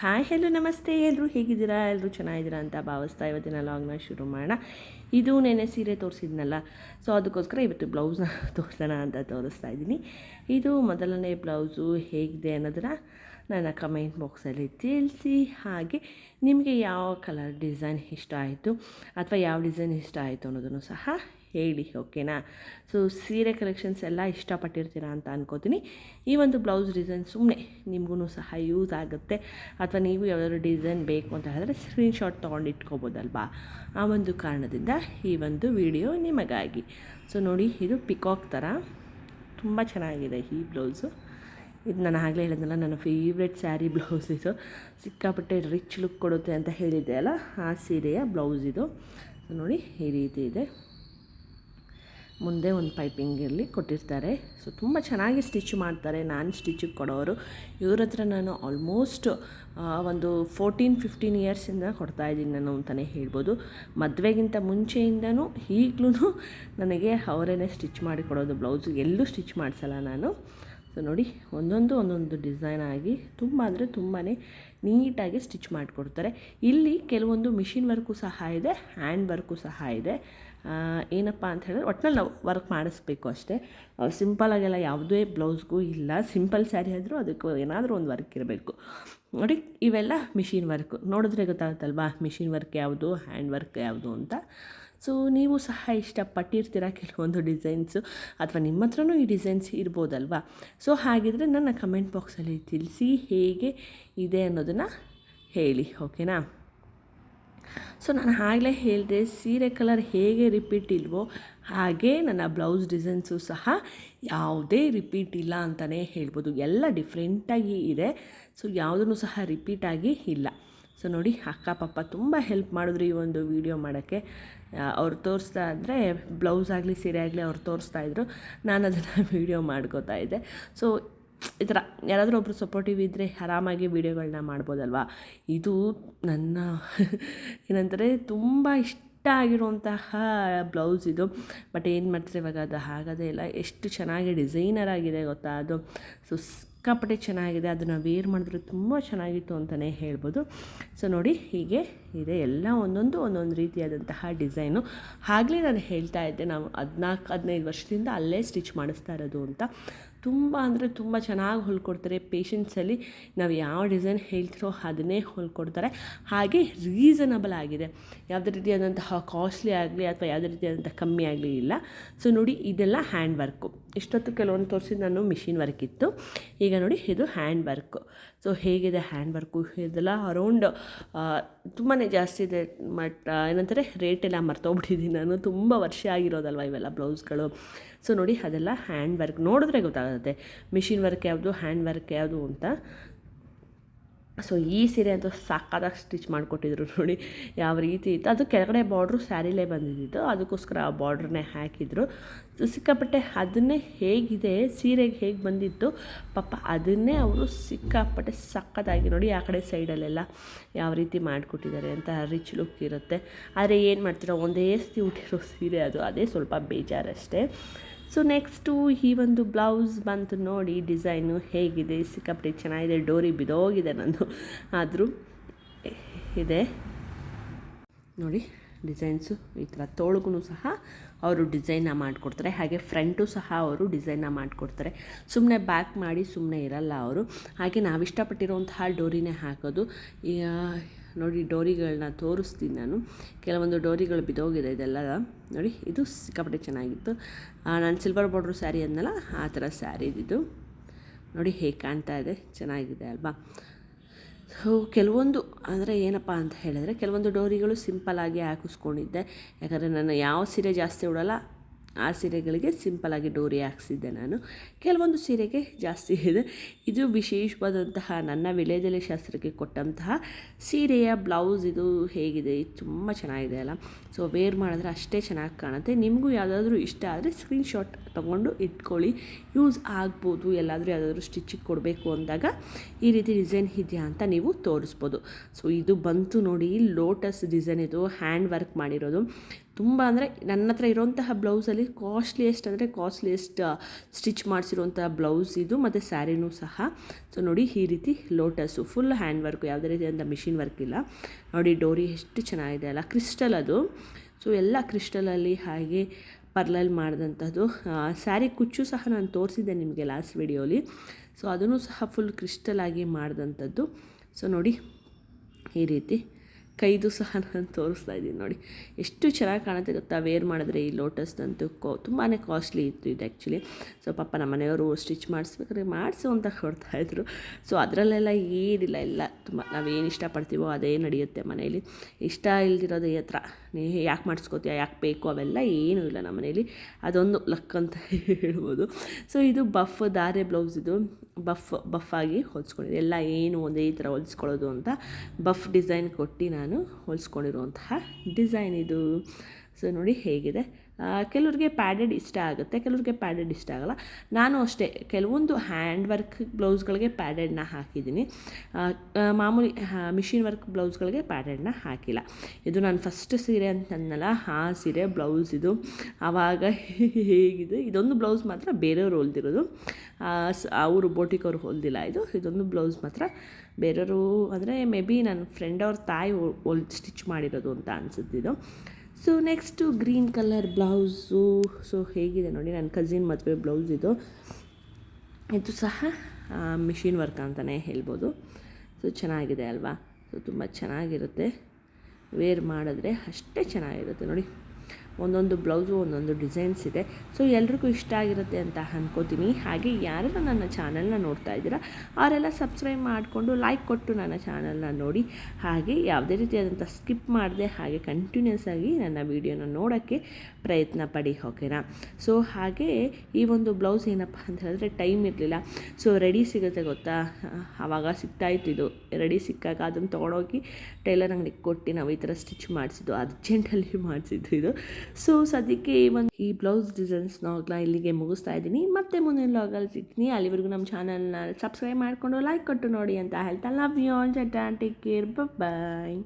Hi hello ನಮಸ್ತೆ. ಎಲ್ಲರೂ ಹೇಗಿದ್ದೀರಾ? ಎಲ್ಲರೂ ಚೆನ್ನಾಗಿದ್ದೀರಾ ಅಂತ ಭಾವಿಸ್ತಾ ಇವತ್ತಿನ ಲಾಗ್ನ ಶುರು ಮಾಡೋಣ. ಇದು ನೆನೆ ಸೀರೆ ತೋರಿಸಿದ್ನಲ್ಲ ಸೊ ಅದಕ್ಕೋಸ್ಕರ ಇವತ್ತು ಬ್ಲೌಸ್ನ ತೋರಿಸೋಣ ಅಂತ ತೋರಿಸ್ತಾ ಇದ್ದೀನಿ. ಇದು ಮೊದಲನೇ ಬ್ಲೌಸು ಹೇಗಿದೆ ಅನ್ನೋದನ್ನ ನನ್ನ ಕಮೆಂಟ್ ಬಾಕ್ಸಲ್ಲಿ ತಿಳಿಸಿ. ಹಾಗೆ ನಿಮಗೆ ಯಾವ ಕಲರ್ ಡಿಸೈನ್ ಇಷ್ಟ ಆಯಿತು, ಅಥವಾ ಯಾವ ಡಿಸೈನ್ ಇಷ್ಟ ಆಯಿತು ಅನ್ನೋದನ್ನು ಸಹ ಹೇಳಿ, ಓಕೆನಾ? ಸೊ ಸೀರೆ ಕಲೆಕ್ಷನ್ಸ್ ಎಲ್ಲ ಇಷ್ಟಪಟ್ಟಿರ್ತೀರಾ ಅಂತ ಅನ್ಕೋತೀನಿ. ಈ ಒಂದು ಬ್ಲೌಸ್ ಡಿಸೈನ್ ಸುಮ್ಮನೆ ನಿಮಗೂ ಸಹ ಯೂಸ್ ಆಗುತ್ತೆ. ಅಥವಾ ನೀವು ಯಾವ್ದಾದ್ರು ಡಿಸೈನ್ ಬೇಕು ಅಂತ ಹೇಳಿದ್ರೆ ಸ್ಕ್ರೀನ್ಶಾಟ್ ತೊಗೊಂಡು ಇಟ್ಕೋಬೋದಲ್ವಾ ಆ ಒಂದು ಕಾರಣದಿಂದ ಈ ಒಂದು ವಿಡಿಯೋ ನಿಮಗಾಗಿ. ಸೊ ನೋಡಿ, ಇದು ಪಿಕಾಕ್ ಥರ ತುಂಬ ಚೆನ್ನಾಗಿದೆ ಈ ಬ್ಲೌಸು ಇದು ನಾನು ಆಗಲೇ ಹೇಳಿದ್ನಲ್ಲ, ನನ್ನ ಫೇವ್ರೆಟ್ ಸ್ಯಾರಿ ಬ್ಲೌಸ್ ಇದು. ಸಿಕ್ಕಾಪಟ್ಟೆ ರಿಚ್ ಲುಕ್ ಕೊಡುತ್ತೆ ಅಂತ ಹೇಳಿದ್ದೆ ಅಲ್ಲ, ಆ ಸೀರೆಯ ಬ್ಲೌಸ್ ಇದು. ನೋಡಿ, ಈ ರೀತಿ ಇದೆ. ಮುಂದೆ ಒಂದು ಪೈಪಿಂಗ್ ಇರಲಿ ಕೊಟ್ಟಿರ್ತಾರೆ. ಸೊ ತುಂಬ ಚೆನ್ನಾಗಿ ಸ್ಟಿಚ್ ಮಾಡ್ತಾರೆ. ನಾನು ಸ್ಟಿಚಿಗೆ ಕೊಡೋರು. ಇವ್ರ ಹತ್ರ ನಾನು ಆಲ್ಮೋಸ್ಟ್ ಒಂದು ಫೋರ್ಟೀನ್ ಫಿಫ್ಟೀನ್ ಇಯರ್ಸಿಂದ ಕೊಡ್ತಾಯಿದ್ದೀನಿ ನಾನು ಅಂತಲೇ ಹೇಳ್ಬೋದು. ಮದುವೆಗಿಂತ ಮುಂಚೆಯಿಂದನೂ ಈಗಲೂ ನನಗೆ ಅವರೇ ಸ್ಟಿಚ್ ಮಾಡಿ ಕೊಡೋದು, ಬ್ಲೌಸು ಎಲ್ಲೂ ಸ್ಟಿಚ್ ಮಾಡಿಸಲ್ಲ ನಾನು. ಸೊ ನೋಡಿ, ಒಂದೊಂದು ಒಂದೊಂದು ಡಿಸೈನ್ ಆಗಿ ತುಂಬ ಅಂದರೆ ತುಂಬಾ ನೀಟಾಗಿ ಸ್ಟಿಚ್ ಮಾಡಿಕೊಡ್ತಾರೆ. ಇಲ್ಲಿ ಕೆಲವೊಂದು ಮಿಷಿನ್ ವರ್ಕು ಸಹ ಇದೆ, ಹ್ಯಾಂಡ್ ವರ್ಕು ಸಹ ಇದೆ. ಏನಪ್ಪ ಅಂತ ಹೇಳಿದ್ರೆ ಒಟ್ಟಿನಲ್ಲಿ ನಾವು ವರ್ಕ್ ಮಾಡಿಸ್ಬೇಕು ಅಷ್ಟೇ. ಸಿಂಪಲಾಗೆಲ್ಲ ಯಾವುದೇ ಬ್ಲೌಸ್ಗೂ ಇಲ್ಲ. ಸಿಂಪಲ್ ಸ್ಯಾರಿ ಆದರೂ ಅದಕ್ಕೂ ಏನಾದರೂ ಒಂದು ವರ್ಕ್ ಇರಬೇಕು. ನೋಡಿ, ಇವೆಲ್ಲ ಮಿಷಿನ್ ವರ್ಕ್ ನೋಡಿದ್ರೆ ಗೊತ್ತಾಗುತ್ತಲ್ವಾ? ಮಿಷಿನ್ ವರ್ಕ್ ಯಾವುದು? ಹ್ಯಾಂಡ್ ವರ್ಕ್ ಯಾವುದು ಅಂತ. ಸೊ ನೀವು ಸಹ ಇಷ್ಟಪಟ್ಟಿರ್ತೀರ ಕೆಲವೊಂದು ಡಿಸೈನ್ಸು ಅಥವಾ ನಿಮ್ಮ ಹತ್ರನೂ ಈ ಡಿಸೈನ್ಸ್ ಇರ್ಬೋದಲ್ವಾ? ಸೊ ಹಾಗಿದ್ರೆ ನನ್ನ ಕಮೆಂಟ್ ಬಾಕ್ಸಲ್ಲಿ ತಿಳಿಸಿ ಹೇಗೆ ಇದೆ ಅನ್ನೋದನ್ನು ಹೇಳಿ ಓಕೆನಾ ಸೊ ನಾನು ಆಗಲೇ ಹೇಳಿದೆ, ಸೀರೆ ಕಲರ್ ಹೇಗೆ ರಿಪೀಟ್ ಇಲ್ವೋ ಹಾಗೆ ನನ್ನ ಬ್ಲೌಸ್ ಡಿಸೈನ್ಸು ಸಹ ಯಾವುದೇ ರಿಪೀಟ್ ಇಲ್ಲ ಅಂತಲೇ ಹೇಳ್ಬೋದು. ಎಲ್ಲ ಡಿಫ್ರೆಂಟಾಗಿ ಇದೆ. ಸೊ ಯಾವುದೂ ಸಹ ರಿಪೀಟಾಗಿ ಇಲ್ಲ. ಸೊ ನೋಡಿ ಅಕ್ಕ ಪಾಪ ತುಂಬ ಹೆಲ್ಪ್ ಮಾಡಿದ್ರು ಈ ಒಂದು ವಿಡಿಯೋ ಮಾಡೋಕ್ಕೆ. ಅವ್ರು ತೋರಿಸ್ತಾ ಇದ್ದರೆ ಬ್ಲೌಸ್ ಆಗಲಿ, ಸೀರೆ ಆಗಲಿ ಅವ್ರು ತೋರಿಸ್ತಾ ಇದ್ರು. ನಾನು ಅದನ್ನು ವೀಡಿಯೋ ಮಾಡ್ಕೋತಾ ಇದ್ದೆ. ಸೊ ಈ ಥರ ಯಾರಾದರೂ ಒಬ್ಬರು ಸಪೋರ್ಟಿವ್ ಇದ್ದರೆ ಆರಾಮಾಗಿ ವೀಡಿಯೋಗಳನ್ನ ಮಾಡ್ಬೋದಲ್ವಾ? ಇದು ನನ್ನ ಏನಂತಾರೆ, ತುಂಬ ಇಷ್ಟ ಆಗಿರುವಂತಹ ಬ್ಲೌಸ್ ಇದು. ಬಟ್ ಏನು ಮಾಡ್ತಾರೆ, ಇವಾಗ ಅದು ಆಗೋದೇ ಇಲ್ಲ. ಎಷ್ಟು ಚೆನ್ನಾಗಿ ಡಿಸೈನರ್ ಆಗಿದೆ ಗೊತ್ತಾ ಅದು. ಸೊ, ಸಿಕ್ಕಾಪಟ್ಟೆ ಚೆನ್ನಾಗಿದೆ. ಅದನ್ನು ವೇರ್ ಮಾಡಿದ್ರೆ ತುಂಬ ಚೆನ್ನಾಗಿತ್ತು ಅಂತಲೇ ಹೇಳ್ಬೋದು. ಸೊ, ನೋಡಿ, ಹೀಗೆ ಇದೆ ಎಲ್ಲ ಒಂದೊಂದು ಒಂದೊಂದು ರೀತಿಯಾದಂತಹ ಡಿಸೈನು. ಆಗಲೇ ನಾನು ಹೇಳ್ತಾ ಇದ್ದೆ, ನಾವು ಹದಿನಾಲ್ಕು, ಹದಿನೈದು ವರ್ಷದಿಂದ ಅಲ್ಲೇ ಸ್ಟಿಚ್ ಮಾಡಿಸ್ತಾ ಇರೋದು ಅಂತ. ತುಂಬ ಅಂದರೆ ತುಂಬ ಚೆನ್ನಾಗಿ ಹೊಲ್ಕೊಡ್ತಾರೆ ಪೇಷನ್ಸಲ್ಲಿ ನಾವು ಯಾವ ಡಿಸೈನ್ ಹೇಳ್ತಿರೋ ಅದನ್ನೇ ಹೊಲ್ಕೊಡ್ತಾರೆ. ಹಾಗೆ ರೀಸನಬಲ್ ಆಗಿದೆ. ಯಾವುದೇ ರೀತಿಯಾದಂತಹ ಕಾಸ್ಟ್ಲಿ ಆಗಲಿ ಅಥವಾ ಯಾವುದೇ ರೀತಿಯಾದಂಥ ಕಮ್ಮಿ ಆಗಲಿ ಇಲ್ಲ. ಸೊ ನೋಡಿ, ಇದೆಲ್ಲ ಹ್ಯಾಂಡ್ ವರ್ಕು. ಇಷ್ಟೊತ್ತು ಕೆಲವೊಂದು ತೋರಿಸಿದ್ದು ನಾನು ಮಿಷಿನ್ ವರ್ಕ್ ಇತ್ತು. ಈಗ ನೋಡಿ ಇದು ಹ್ಯಾಂಡ್ ವರ್ಕು. ಸೊ ಹೇಗಿದೆ ಹ್ಯಾಂಡ್ ವರ್ಕು? ಇದೆಲ್ಲ ಅರೌಂಡ್ ತುಂಬಾ ಜಾಸ್ತಿ ಇದೆ. ಮಟ್ ಏನಂತಾರೆ ರೇಟೆಲ್ಲ ಮರ್ತೋಗ್ಬಿಟ್ಟಿದ್ದೀನಿ ನಾನು ತುಂಬ ವರ್ಷ ಆಗಿರೋದಲ್ವ ಇವೆಲ್ಲ ಬ್ಲೌಸ್ಗಳು. ಸೊ ನೋಡಿ ಅದೆಲ್ಲ ಹ್ಯಾಂಡ್ ವರ್ಕ್ ನೋಡಿದ್ರೆ ಗೊತ್ತಾಗುತ್ತೆ. ಮಿಷಿನ್ ವರ್ಕ್ ಯಾವುದು, ಹ್ಯಾಂಡ್ ವರ್ಕ್ ಯಾವುದು ಅಂತ. ಸೊ ಈ ಸೀರೆ ಅಂತೂ ಸಾಕಾದಾಗ ಸ್ಟಿಚ್ ಮಾಡಿಕೊಟ್ಟಿದ್ರು ನೋಡಿ, ಯಾವ ರೀತಿ ಇತ್ತು. ಅದು ಕೆಳಗಡೆ ಬಾರ್ಡ್ರು ಸ್ಯಾರಿಲೇ ಬಂದಿದ್ದು ಅದಕ್ಕೋಸ್ಕರ ಆ ಬಾರ್ಡ್ರನ್ನೇ ಹಾಕಿದ್ರು. ಸಿಕ್ಕಾಪಟ್ಟೆ ಅದನ್ನೇ ಹೇಗಿದೆ, ಸೀರೆಗೆ ಹೇಗೆ ಬಂದಿತ್ತು, ಪಾಪ ಅದನ್ನೇ ಅವರು ಸಿಕ್ಕಾಪಟ್ಟೆ ಸಕ್ಕತ್ತಾಗಿ ನೋಡಿ ಆ ಕಡೆ ಸೈಡಲ್ಲೆಲ್ಲ ಯಾವ ರೀತಿ ಮಾಡಿಕೊಟ್ಟಿದ್ದಾರೆ ಅಂತ ರಿಚ್ ಲುಕ್ ಇರುತ್ತೆ. ಆದರೆ ಏನು ಮಾಡ್ತೀರೋ, ಒಂದೇ ಸತಿ ಹುಟ್ಟಿರೋ ಸೀರೆ ಅದು, ಅದೇ ಸ್ವಲ್ಪ ಬೇಜಾರಷ್ಟೇ. ಸೊ ನೆಕ್ಸ್ಟು ಈ ಒಂದು ಬ್ಲೌಸ್ ಬಂತು ನೋಡಿ, ಡಿಸೈನು ಹೇಗಿದೆ, ಸಿಕ್ಕಾಪಟ್ಟೆ ಚೆನ್ನಾಗಿದೆ, ಡೋರಿ ಬಿದೋಗಿದೆ ನಂದು. ಆದರೂ, ಇದೆ. ನೋಡಿ, ಡಿಸೈನ್ಸು ಈ ಥರ ತೋಳ್ಗೂ ಸಹ ಅವರು ಡಿಸೈನ್ನ ಮಾಡಿಕೊಡ್ತಾರೆ. ಹಾಗೆ ಫ್ರಂಟು ಸಹ ಅವರು ಡಿಸೈನ್ನ ಮಾಡಿಕೊಡ್ತಾರೆ. ಸುಮ್ಮನೆ ಬ್ಯಾಕ್ ಮಾಡಿ ಸುಮ್ಮನೆ ಇರಲ್ಲ ಅವರು. ಹಾಗೆ ನಾವು ಇಷ್ಟಪಟ್ಟಿರುವಂತಹ ಡೋರಿನೇ ಹಾಕೋದು. ನೋಡಿ ಡೋರಿಗಳನ್ನ ತೋರಿಸ್ತೀನಿ ನಾನು. ಕೆಲವೊಂದು ಡೋರಿಗಳು ಬಿದ್ದೋಗಿದೆ ಇದೆಲ್ಲ ನೋಡಿ, ಇದು ಸಿಕ್ಕಾಪಟ್ಟೆ ಚೆನ್ನಾಗಿತ್ತು. ನಾನು ಸಿಲ್ವರ್ ಬಾರ್ಡ್ರ್ ಸ್ಯಾರಿ ಅಂದಲ್ಲ ಆ ಥರ ಸ್ಯಾರಿ ಇದು ನೋಡಿ, ಹೇಗೆ ಕಾಣ್ತಾ ಇದೆ, ಚೆನ್ನಾಗಿದೆ ಅಲ್ವಾ? ಸೊ ಕೆಲವೊಂದು, ಅಂದರೆ ಏನಪ್ಪ ಅಂತ ಹೇಳಿದ್ರೆ, ಕೆಲವೊಂದು ಡೋರಿಗಳು ಸಿಂಪಲಾಗಿ ಹಾಕಿಸ್ಕೊಂಡಿದ್ದೆ. ಯಾಕಂದರೆ ನಾನು ಯಾವ ಸೀರೆ ಜಾಸ್ತಿ ಉಡಲ್ಲ ಆ ಸೀರೆಗಳಿಗೆ ಸಿಂಪಲಾಗಿ ಡೋರಿ ಹಾಕ್ಸಿದ್ದೆ ನಾನು. ಕೆಲವೊಂದು ಸೀರೆಗೆ ಜಾಸ್ತಿ ಇದೆ. ಇದು ವಿಶೇಷವಾದಂತಹ ನನ್ನ ವಿಲೇಜಲ್ಲಿ ಶಾಸ್ತ್ರಕ್ಕೆ ಕೊಟ್ಟಂತಹ ಸೀರೆಯ ಬ್ಲೌಸ್ ಇದು ಹೇಗಿದೆ ತುಂಬ ಚೆನ್ನಾಗಿದೆ ಅಲ್ಲ. ಸೊ ವೇರ್ ಮಾಡಿದ್ರೆ ಅಷ್ಟೇ ಚೆನ್ನಾಗಿ ಕಾಣುತ್ತೆ. ನಿಮಗೂ ಯಾವುದಾದ್ರೂ ಇಷ್ಟ ಆದರೆ ಸ್ಕ್ರೀನ್ಶಾಟ್ ತೊಗೊಂಡು ಇಟ್ಕೊಳ್ಳಿ. ಯೂಸ್ ಆಗ್ಬೋದು. ಎಲ್ಲಾದರೂ ಯಾವುದಾದ್ರೂ ಸ್ಟಿಚಿಗೆ ಕೊಡಬೇಕು ಅಂದಾಗ ಈ ರೀತಿ ಡಿಸೈನ್ ಇದೆಯಾ ಅಂತ ನೀವು ತೋರಿಸ್ಬೋದು. ಸೊ ಇದು ಬಂತು ನೋಡಿ ಲೋಟಸ್ ಡಿಸೈನ್ ಇದು ಹ್ಯಾಂಡ್ ವರ್ಕ್ ಮಾಡಿರೋದು. ತುಂಬ ಅಂದರೆ ನನ್ನ ಹತ್ರ ಇರೋಂತಹ ಬ್ಲೌಸಲ್ಲಿ ಕಾಸ್ಟ್ಲಿಯೆಸ್ಟ್ ಅಂದರೆ ಕಾಸ್ಟ್ಲಿಯೆಸ್ಟ್ ಸ್ಟಿಚ್ ಮಾಡಿಸಿರುವಂಥ ಬ್ಲೌಸ್ ಇದು ಮತ್ತು ಸ್ಯಾರಿನೂ ಸಹ. ಸೊ ನೋಡಿ ಈ ರೀತಿ ಲೋಟಸ್ಸು ಫುಲ್ ಹ್ಯಾಂಡ್ ವರ್ಕು ಯಾವುದೇ ಅಂತ ಮಿಷಿನ್ ವರ್ಕ್ ಇಲ್ಲ. ನೋಡಿ ಡೋರಿ ಎಷ್ಟು ಚೆನ್ನಾಗಿದೆ ಅಲ್ಲ ಕ್ರಿಸ್ಟಲ್ ಅದು. ಸೊ ಎಲ್ಲ ಕ್ರಿಸ್ಟಲಲ್ಲಿ ಹಾಗೆ ಪರ್ಲಲ್ಲಿ ಮಾಡಿದಂಥದ್ದು ಸ್ಯಾರಿ ಕುಚ್ಚು ಸಹ ನಾನು ತೋರಿಸಿದ್ದೆ ನಿಮಗೆ ಲಾಸ್ಟ್ ವಿಡಿಯೋಲಿ ಸೊ ಅದನ್ನು ಸಹ ಫುಲ್ ಕ್ರಿಸ್ಟಲ್ ಆಗಿ ಮಾಡಿದಂಥದ್ದು ಸೊ ನೋಡಿ ಈ ರೀತಿ ಕೈದು ಸಹ ನಾನು ತೋರಿಸ್ತಾ ಇದ್ದೀನಿ ನೋಡಿ. ಎಷ್ಟು ಚೆನ್ನಾಗಿ ಕಾಣುತ್ತೆ ಗೊತ್ತಾ? ವೇರ್ ಮಾಡಿದ್ರೆ ಈ ಲೋಟಸ್ದಂತೂ ಕೋ ತುಂಬಾ ಕಾಸ್ಟ್ಲಿ ಇತ್ತು ಇದು ಆ್ಯಕ್ಚುಲಿ ಸೊ ಪಾಪ ನಮ್ಮ ಮನೆಯವರು ಸ್ಟಿಚ್ ಮಾಡಿಸ್ಬೇಕಾದ್ರೆ ಮಾಡಿಸು ಅಂತ ಕೊಡ್ತಾಯಿದ್ರು ಸೊ ಅದರಲ್ಲೆಲ್ಲ ಏನಿಲ್ಲ, ಎಲ್ಲ ತುಂಬ, ನಾವೇನು ಇಷ್ಟಪಡ್ತೀವೋ ಅದೇ ನಡೆಯುತ್ತೆ ಮನೆಯಲ್ಲಿ. ಇಷ್ಟ ಇಲ್ದಿರೋದು ಹತ್ರ. ನೀ ಯಾಕೆ ಮಾಡಿಸ್ಕೋತೀಯ, ಯಾಕೆ ಬೇಕು? ಅವೆಲ್ಲ ಏನೂ ಇಲ್ಲ ನಮ್ಮ ಮನೆಯಲ್ಲಿ. ಅದೊಂದು ಲಕ್ ಅಂತ ಹೇಳ್ಬೋದು. ಸೊ ಇದು ಬಫ್ ದಾರೆ ಬ್ಲೌಸ್ ಇದು. ಬಫ್ ಬಫ್ ಆಗಿ ಹೊಲ್ಸ್ಕೊಂಡಿದೆ ಎಲ್ಲ ಏನು ಒಂದೇ ಥರ ಹೊಲಿಸ್ಕೊಳ್ಳೋದು ಅಂತ ಬಫ್ ಡಿಸೈನ್ ಕೊಟ್ಟು ನಾನು ಹೊಲಿಸ್ಕೊಂಡಿರುವಂತಹ ಡಿಸೈನ್ ಇದು. ಸೊ ನೋಡಿ ಹೇಗಿದೆ. ಕೆಲವ್ರಿಗೆ ಪ್ಯಾಡೆಡ್ ಇಷ್ಟ ಆಗುತ್ತೆ, ಕೆಲವ್ರಿಗೆ ಪ್ಯಾಡೆಡ್ ಇಷ್ಟ ಆಗಲ್ಲ. ನಾನು ಅಷ್ಟೇ, ಕೆಲವೊಂದು ಹ್ಯಾಂಡ್ ವರ್ಕ್ ಬ್ಲೌಸ್ಗಳಿಗೆ ಪ್ಯಾಡೆಡ್ನ ಹಾಕಿದ್ದೀನಿ. ಮಾಮೂಲಿ ಮಿಷಿನ್ ವರ್ಕ್ ಬ್ಲೌಸ್ಗಳಿಗೆ ಪ್ಯಾಡೆಡ್ನ ಹಾಕಿಲ್ಲ. ಇದು ನಾನು ಫಸ್ಟ್ ಸೀರೆ ಅಂತಂದಲ್ಲ ಆ ಸೀರೆ ಬ್ಲೌಸ್ ಇದು. ಆವಾಗ ಹೇಗಿದೆ, ಇದೊಂದು ಬ್ಲೌಸ್ ಮಾತ್ರ ಬೇರೆಯವರು ಹೊಲ್ದಿರೋದು. ಅವರು ಬೋಟಿಕ್ ಅವರು ಹೊಲ್ದಿಲ್ಲ ಇದು. ಇದೊಂದು ಬ್ಲೌಸ್ ಮಾತ್ರ ಬೇರೆಯವರು, ಅಂದರೆ ಮೇ ಬಿ ನನ್ನ ಫ್ರೆಂಡ್ ಅವ್ರ ತಾಯಿ ಹೊಲ್ ಸ್ಟಿಚ್ ಮಾಡಿರೋದು ಅಂತ ಅನಿಸುತ್ತಿದ್ದು so next green colour blouse so ಹೇಗಿದೆ ನೋಡಿ, ನನ್ನ ಕಸಿನ್ ಮದುವೆ ಬ್ಲೌಸ್ ಇದು. ಇದು ಸಹ ಮಿಷಿನ್ ವರ್ಕ್ ಅಂತಲೇ ಹೇಳ್ಬೋದು. ಸೊ ಚೆನ್ನಾಗಿದೆ ಅಲ್ವಾ? ಸೊ ತುಂಬ ಚೆನ್ನಾಗಿರುತ್ತೆ. ವೇರ್ ಮಾಡಿದ್ರೆ ಅಷ್ಟೇ ಚೆನ್ನಾಗಿರುತ್ತೆ. ನೋಡಿ ಒಂದೊಂದು ಬ್ಲೌಸು, ಒಂದೊಂದು ಡಿಸೈನ್ಸ್ ಇದೆ. ಸೊ, ಎಲ್ರಿಗೂ ಇಷ್ಟ ಆಗಿರುತ್ತೆ ಅಂತ ಅನ್ಕೋತೀನಿ. ಹಾಗೆ ಯಾರೆಲ್ಲ ನನ್ನ ಚಾನಲ್ನ ನೋಡ್ತಾ ಇದ್ದೀರಾ, ಅವರೆಲ್ಲ ಸಬ್ಸ್ಕ್ರೈಬ್ ಮಾಡಿಕೊಂಡು ಲೈಕ್ ಕೊಟ್ಟು ನನ್ನ ಚಾನಲ್ನ ನೋಡಿ. ಹಾಗೆ ಯಾವುದೇ ರೀತಿಯಾದಂಥ ಸ್ಕಿಪ್ ಮಾಡದೆ ಹಾಗೆ ಕಂಟಿನ್ಯೂಸ್ ಆಗಿ ನನ್ನ ವೀಡಿಯೋನ ನೋಡೋಕ್ಕೆ ಪ್ರಯತ್ನ ಪಡಿ, ಓಕೆನಾ? ಸೊ, ಹಾಗೆ ಈ ಒಂದು ಬ್ಲೌಸ್ ಏನಪ್ಪ ಅಂತ ಹೇಳಿದ್ರೆ ಟೈಮ್ ಇರಲಿಲ್ಲ. ಸೊ ರೆಡಿ ಸಿಗುತ್ತೆ ಗೊತ್ತಾ? ಆವಾಗ ಸಿಗ್ತಾಯಿತ್ತು ಇದು. ರೆಡಿ ಸಿಕ್ಕಾಗ ಅದನ್ನು ತೊಗೊಂಡೋಗಿ ಟೈಲರ್ ಅಂಗಡಿಗೆ ಕೊಟ್ಟು ನಾವು ಈ ಥರ ಸ್ಟಿಚ್ ಮಾಡಿಸಿದ್ದು ಅರ್ಜೆಂಟಲ್ಲಿ ಮಾಡಿಸಿದ್ದು ಇದು. ಸೊ ಸದ್ಯಕ್ಕೆ ಈ ಒಂದು ಈ ಬ್ಲೌಸ್ ಡಿಸೈನ್ಸ್ ಡಿಸೈನ್ಸ್ನ ಇಲ್ಲಿಗೆ ಮುಗಿಸ್ತಾ ಇದ್ದೀನಿ. ಮತ್ತೆ ಮುಂದಿನ ಅಲ್ಲಿ ಸಿಗ್ತೀನಿ. ಅಲ್ಲಿವರೆಗೂ ನಮ್ಮ ಚಾನಲ್ನ ಸಬ್ಸ್ಕ್ರೈಬ್ ಮಾಡಿಕೊಂಡು ಲೈಕ್ ಕೊಟ್ಟು ನೋಡಿ ಅಂತ ಹೇಳ್ತಾ. ಲವ್ ಯು ಆಲ್ ಜಟ ಟೇಕ್ ಕೇರ್ ಬಾಯ್